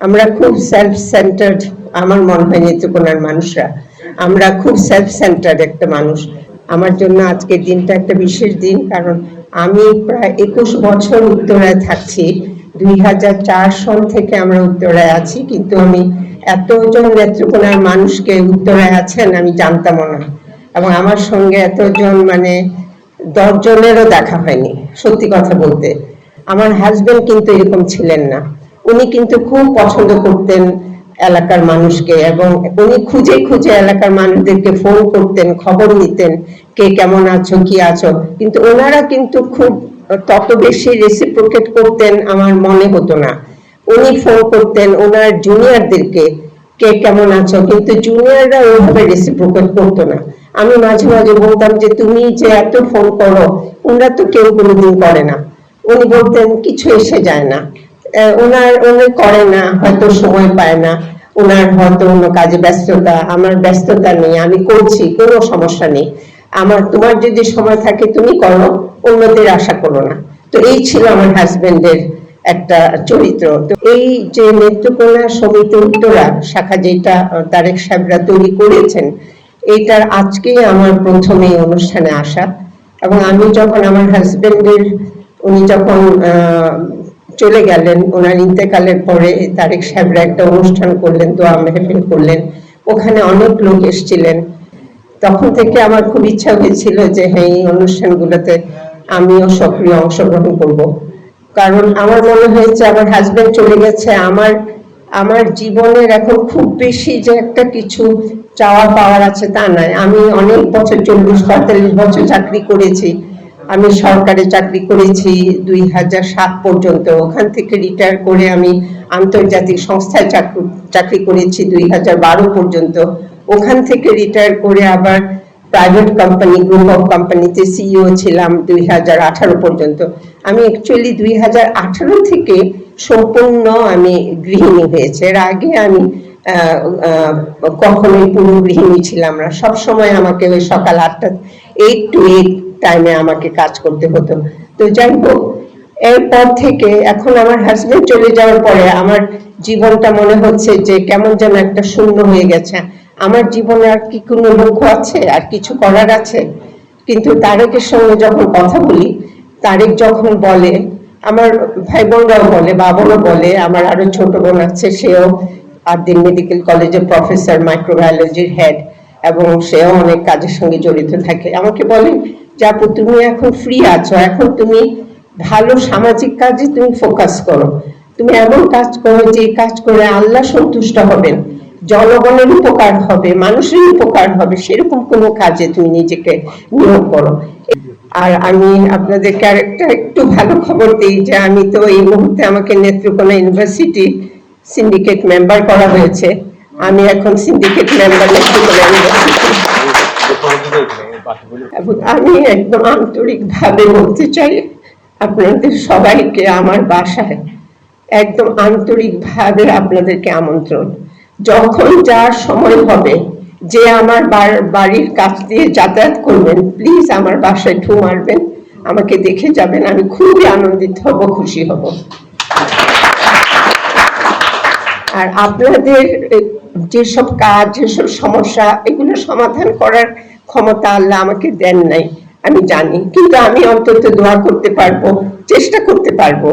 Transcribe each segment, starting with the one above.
আমরা খুব self centred আমার মনে হয় নেত্রকোনার মানুষরা, আমরা খুব সেলফ সেন্টার্ড একটা মানুষ। আমার জন্য আজকের দিনটা একটা বিশেষ দিন, কারণ আমি প্রায় একুশ বছর উত্তরায় থাকছি। দুই হাজার চার সন থেকে আমরা উত্তরায় আছি, কিন্তু আমি এতজন নেত্রকোনার মানুষকে উত্তরায় আছেন আমি জানতামও না। এবং আমার সঙ্গে এতজন মানে দশজনেরও দেখা হয়নি, সত্যি কথা বলতে। আমার হাজবেন্ড কিন্তু এরকম ছিলেন না। উনি কিন্তু খুব পছন্দ করতেন এলাকার মানুষকে এবং উনি খুঁজে খুঁজে এলাকার মানুষদেরকে ফোন করতেন, খবর নিতেন, কে কেমন আছো, কি আছো? কিন্তু ওনারা কিন্তু খুব তত বেশি রেসিপ্রোকেট করতেন আমার মনে হতো না। উনি ফোন করতেন ওনার জুনিয়রদেরকে কে কেমন আছো? কিন্তু জুনিয়ররা ওইভাবে রেসিপ্রোকেট করতো না। আমি মাঝে মাঝে বলতাম যে, তুমি যে এত ফোন করো, ওনারা তো কেউ কোনোদিন করে না। উনি বলতেন, কিছু এসে যায় না। ওনার, উনি করে না, হয়তো সময় পায় না। ওনার হয়তো অন্য কাজে ব্যস্ততা, আমার ব্যস্ততা নেই, আমি করছি, কোনো সমস্যা নেই। আমার, তোমার যদি সময় থাকে, তুমি করো, অন্যদের আশা করো না। তো এই ছিল আমার হাজবেন্ডের একটা চরিত্র। তো এই যে নেত্রকোনা সমিতি উত্তরা শাখা যেটা তারেক সাহেবরা তৈরি করেছেন, এইটার আজকেই আমার প্রথমে এই অনুষ্ঠানে আসা। এবং আমি যখন আমার হাজবেন্ডের উনি যখন চলে গেলেন। ওনার ইন্তেকালের পরে তারেক সাহেবরা একটা অনুষ্ঠান করলেন, দোয়া মেহফিল করলেন। ওখানে অনেক লোক এসেছিলেন। তখন থেকে আমার খুব ইচ্ছা হয়েছিল যে হ্যাঁ এই অনুষ্ঠানগুলোতে আমিও সক্রিয় অংশগ্রহণ করব। কারণ আমার মনে হয়েছে, আমার হাজবেন্ড চলে গেছে। আমার আমার জীবনের এখন খুব বেশি যে একটা কিছু চাওয়া পাওয়ার আছে তা নয়। আমি অনেক বছর চল্লিশ, পঁয়তাল্লিশ বছর চাকরি করেছি। আমি সরকারি চাকরি করেছি দুই হাজার সাত পর্যন্ত। ওখান থেকে রিটায়ার করে আমি আন্তর্জাতিক সংস্থায় চাকরি করেছি দুই হাজার বারো পর্যন্ত। ওখান থেকে রিটায়ার করে আবার প্রাইভেট কোম্পানি গ্রুপ অফ কোম্পানিতে সিইও ছিলাম দুই হাজার আঠারো পর্যন্ত। আমি অ্যাকচুয়ালি দুই হাজার আঠারো থেকে সম্পূর্ণ আমি গৃহিণী হয়েছে। এর আগে আমি কখনোই পুরো গৃহিণী ছিলাম না। সবসময় আমাকে ওই সকাল আটটা এইট টু এইট টাইমে আমাকে কাজ করতে হতো। তো যাই হোক, এরপর থেকে এখন আমার হাজবেন্ড চলে যাওয়ার পরে আমার জীবনটা মনে হচ্ছে যে কেমন যেন একটা শূন্য হয়ে গেছে। আমার জীবনে আর কি কোনো লক্ষ্য আছে? আর কিছু করার আছে? কিন্তু তারেকের সঙ্গে যখন কথা বলি, তারেক যখন বলে, আমার ভাই বোনরাও বলে বাবারও বলে, আমার আরও ছোট বোন আছে, সেও আরদিন মেডিকেল কলেজের প্রফেসর মাইক্রোবায়োলজির হেড এবং সেও অনেক কাজের সঙ্গে জড়িত থাকে। আমাকে বলেন যে তুমি এখন ফ্রি আছো। এখন তুমি ভালো সামাজিক কাজে তুমি ফোকাস করো। তুমি এমন কাজ করো যে কাজ করে আল্লাহ সন্তুষ্ট হবেন। জনগণের উপকার হবে, মানুষের উপকার হবে, সেরকম কোনো কাজে তুমি নিজেকে নিয়োগ করো। আর আমি আপনাদেরকে আরেকটা একটু ভালো খবর দিই যে, আমি তো এই মুহূর্তে আমাকে নেত্রকোনা ইউনিভার্সিটি সিন্ডিকেট মেম্বার করা হয়েছে। আমি এখন সিন্ডিকেট মেম্বার এবং আমি একদম আন্তরিক ভাবে বলতে চাই, আপনাদের সবাইকে আমার বাসায় একদম আন্তরিক ভাবে আপনাদেরকে আমন্ত্রণ। যখন যার সময় হবে, যে আমার বাড়ির কাছ দিয়ে যাতায়াত করবেন প্লিজ আমার বাসায় ঠু মারবেন, আমাকে দেখে যাবেন, আমি খুবই আনন্দিত হব, খুশি হব। আর আপনাদের যেসব কাজ, যেসব সমস্যা, এগুলো সমাধান করার ক্ষমতা আল্লাহ আমাকে দেন নাই, আমি জানি। কিন্তু আমি অন্তত দোয়া করতে পারব, চেষ্টা করতে পারব।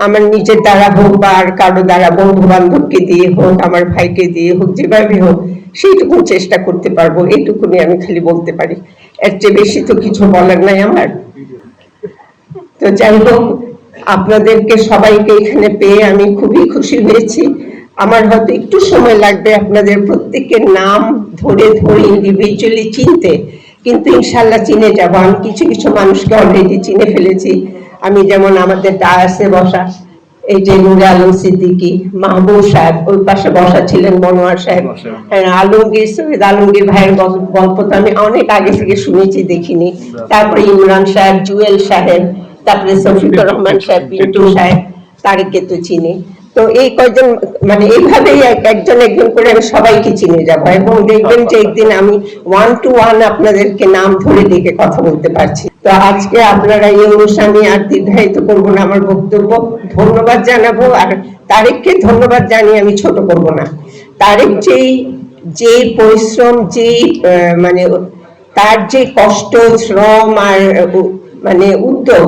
আমার নিজের দ্বারা হোক বা আর কারও দ্বারা বন্ধু বান্ধবকে দিয়ে হোক, আমার ভাইকে দিয়ে হোক, যেভাবে হোক সেইটুকু চেষ্টা করতে পারব, এইটুকুনি আমি খালি বলতে পারি। এর চেয়ে বেশি তো কিছু বলার নাই আমার। তো যাই হোক, আপনাদেরকে সবাইকে এখানে পেয়ে আমি খুবই খুশি হয়েছি। আমার হয়তো একটু সময় লাগবে আপনাদের প্রত্যেকের নাম ধরে ধরে ইন্ডিভিজুয়ালি চিনতে কিন্তু ইনশাল্লাহ চিনে যাব। আমি কিছু কিছু মানুষকে অলরেডি চিনে ফেলেছি। আমি যেমন আমাদের ডায়াসে বসা এই যে নুরে আলম সিদ্দিকি মাহবুব সাহেব ওই পাশে বসা ছিলেন মনোয়ার সাহেব। হ্যাঁ, আলমগীর সৈয়দ আলমগীর ভাইয়ের গল্প- তো আমি অনেক আগে থেকে শুনেছি দেখিনি। তারপরে ইমরান সাহেব জুয়েল সাহেব তারপরে শফিকুর রহমান সাহেব পিন্টু সাহেব তারিখকে তো চিনি। তো এই কয়জন মানে এইভাবেই একজন একজন করে আমি সবাইকে চিনে যাব এবং দেখবেন যে একদিন আমি ওয়ান টু ওয়ান আপনাদেরকে নাম ধরে ডেকে কথা বলতে পারছি। তো আজকে আপনারা এই অনুষ্ঠানে আর দীর্ঘায়িত করব না, আমার বক্তব্য ধন্যবাদ জানাব, আর তারেককে ধন্যবাদ জানিয়ে আমি ছোট করব না। তারেক যেই যে পরিশ্রম যে মানে তার যে কষ্ট, শ্রম আর মানে উদ্যোগ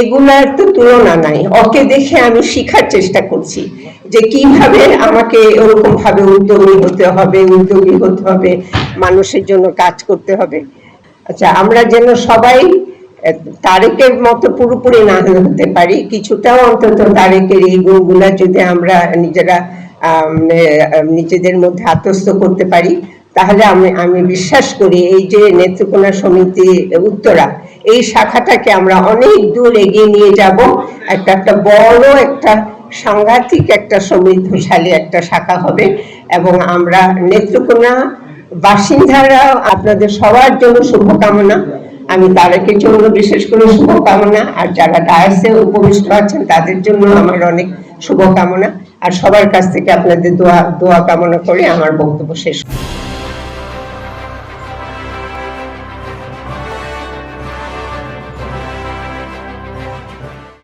এগুলার তো তুলনা নাই। ওকে দেখে আমি শিখার চেষ্টা করছি যে কীভাবে আমাকে ওরকম ভাবে উদ্যোগী হতে হবে, উদ্যোগী হতে হবে, মানুষের জন্য কাজ করতে হবে। আচ্ছা আমরা যেন সবাই তারেকের মতো পুরোপুরি না হতে পারি, কিছুটাও অন্তত তারেকের এই গুণগুলা যদি আমরা নিজেরা নিজেদের মধ্যে আত্মস্থ করতে পারি তাহলে আমি আমি বিশ্বাস করি এই যে নেত্রকোনা সমিতি উত্তরা, এই শাখাটাকে আমরা অনেক দূর এগিয়ে নিয়ে যাব। একটা একটা বড় একটা সাংঘাতিক একটা সমৃদ্ধশালী একটা শাখা হবে এবং আমরা নেত্রকোনা বাসিন্দারা, আপনাদের সবার জন্য শুভকামনা। আমি তারেকের জন্য বিশেষ করে শুভকামনা, আর যারা ডায়াসে উপবিষ্ট আছেন তাদের জন্য আমার অনেক শুভকামনা। আর সবার কাছ থেকে আপনাদের দোয়া দোয়া কামনা করে আমার বক্তব্য শেষ।